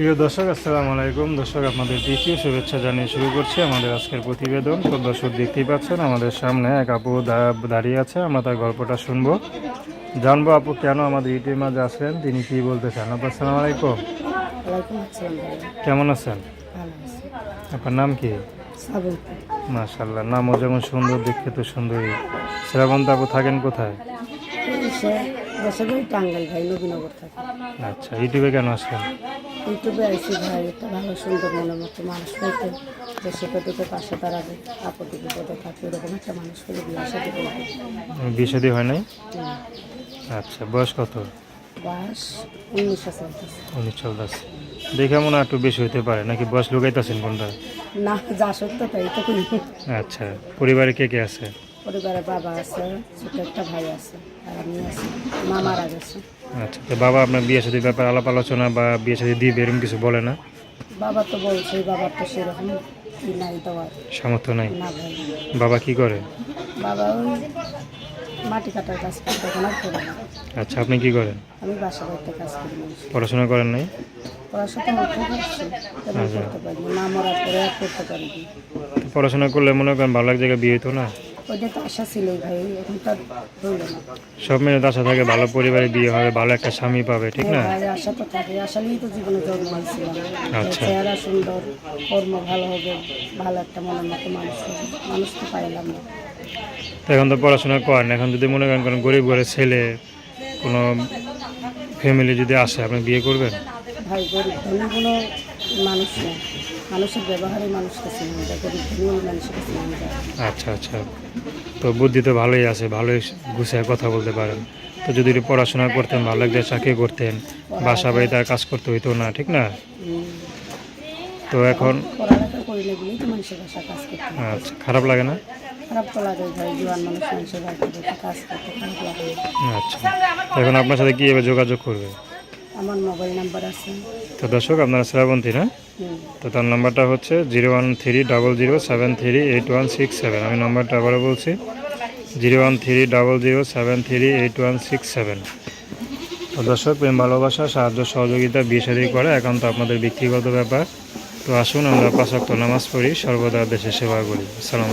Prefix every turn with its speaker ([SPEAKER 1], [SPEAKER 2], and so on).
[SPEAKER 1] প্রিয় দর্শক আসসালামু আলাইকুম। দর্শক আপনাদের তৃতীয় শুভেচ্ছা জানিয়ে শুরু করছি আমাদের আজকের প্রতিবেদন। তো দর্শক দেখতেই পাচ্ছেন আমাদের সামনে এক আপু দা- দাঁড়িয়ে আছে। আমরা তার গল্পটা শুনব। জানব আপু কেন আমাদের ইউটিউব মাঝে আসলেন? তিনি কি বলতে চান? আপু আসসালামু আলাইকুম। কেমন আছেন? আপনার নাম কি? মাশাল্লাহ নামও যেমন সুন্দর দেখতে তো সুন্দরী শ্রাবন্ত আপু থাকেন কোথায়? আচ্ছা ইউটিউবে কেন আসলেন?
[SPEAKER 2] ইউটিউবে আইসি ভাই একটা ভালো সুন্দর মনের মতো মানুষ হইতে যে সে দুটো পাশে দাঁড়াবে আপত্তি বিপদে থাকে এরকম একটা মানুষ হলে বিয়ে সাথে করবে
[SPEAKER 1] বিয়ে শাদী হয় নাই? আচ্ছা বয়স কত?
[SPEAKER 2] বয়স উনিশশো চলতেছে
[SPEAKER 1] উনিশ চলতেছে দেখে মনে একটু বেশি হতে পারে নাকি বয়স লুকাইতেছেন কোনটা?
[SPEAKER 2] না যা সত্য তাই তো
[SPEAKER 1] আচ্ছা পরিবারে কে কে আছে?
[SPEAKER 2] পরিবারে বাবা আছে ছোট একটা ভাই আছে আর আমি আছি মা মারা গেছে।
[SPEAKER 1] আচ্ছা তো বাবা আপনার বিয়ে সাথে ব্যাপারে আলাপ আলোচনা বা বিয়ে সাথে দিবে এরকম কিছু বলে না?
[SPEAKER 2] বাবা তো বলছে বাবার তো সেরকম ই নাই দেওয়ার
[SPEAKER 1] সামর্থ্য নাই।
[SPEAKER 2] না ভাই
[SPEAKER 1] বাবা কি করে?
[SPEAKER 2] বাবা ওই মাটি কাটার কাজ আর করে না।
[SPEAKER 1] আচ্ছা আপনি কি করেন?
[SPEAKER 2] আমি বাসা বাড়িতে কাজ করি।
[SPEAKER 1] পড়াশোনা করেন নাই?
[SPEAKER 2] পড়াশোনা করতে পারছি তেমন করতে পারিনি না মরার পরে আর করতে পারিনি।
[SPEAKER 1] পড়াশোনা করলে মনে করেন ভালো এক জায়গায় বিয়ে হতো না?
[SPEAKER 2] ওইটা তো আশা ছিলই ভাই এখন তো হইল না।
[SPEAKER 1] সব মেয়ে তো আশা থাকে ভালো পরিবারে বিয়ে হবে ভালো একটা স্বামী পাবে ঠিক না?
[SPEAKER 2] ভাই আশা তো থাকে আশা নিয়েই তো জীবনে জন্মাইছিলাম
[SPEAKER 1] আচ্ছা।
[SPEAKER 2] চেহারা সুন্দর কর্ম ভালো হবে ভালো একটা মনের মতো মানুষ হবে মানুষ তো পাইলাম না।
[SPEAKER 1] তো এখন তো পড়াশোনা করেন এখন যদি মনে করেন কোনো গরিব ঘরের ছেলে কোনো ফ্যামিলি যদি আসে আপনি বিয়ে করবেন?
[SPEAKER 2] ভাই গরিব ধনী কোনো মানুষ নেই। মানুষের ব্যবহারে যায় গরিব ধনী যায়
[SPEAKER 1] আচ্ছা আচ্ছা। তো বুদ্ধি তো ভালোই আছে ভালোই গুছিয়ে কথা বলতে পারেন। তো যদি পড়াশোনা করতেন ভালো একটা চাকরি করতেন বাসা বাড়িতে আর কাজ করতে হইতো না ঠিক না? তো এখন
[SPEAKER 2] পড়ালেখা করিলে বলেই তো মানুষের বাসা কাজ করতে
[SPEAKER 1] আচ্ছা খারাপ লাগে না? আচ্ছা। এখন আপনার সাথে কীভাবে যোগাযোগ করবে?
[SPEAKER 2] আমার মোবাইল নাম্বার আছে।
[SPEAKER 1] তো দর্শক, আপনারা শ্রাবন্তী না? তো তার নাম্বারটা হচ্ছে zero one three double zero seven three eight one six seven. আমি নাম্বারটা আবারও বলছি, zero one three double zero seven three eight one six seven. তো দর্শক, প্রেম, ভালোবাসা, সাহায্য, সহযোগিতা, বিয়ে শাদী করে একান্ত আপনাদের ব্যক্তিগত ব্যাপার। তো আসুন, আমরা পাঁচক্ত নামাজ পড়ি, সর্বদা দেশে সেবা করি। আসসালাম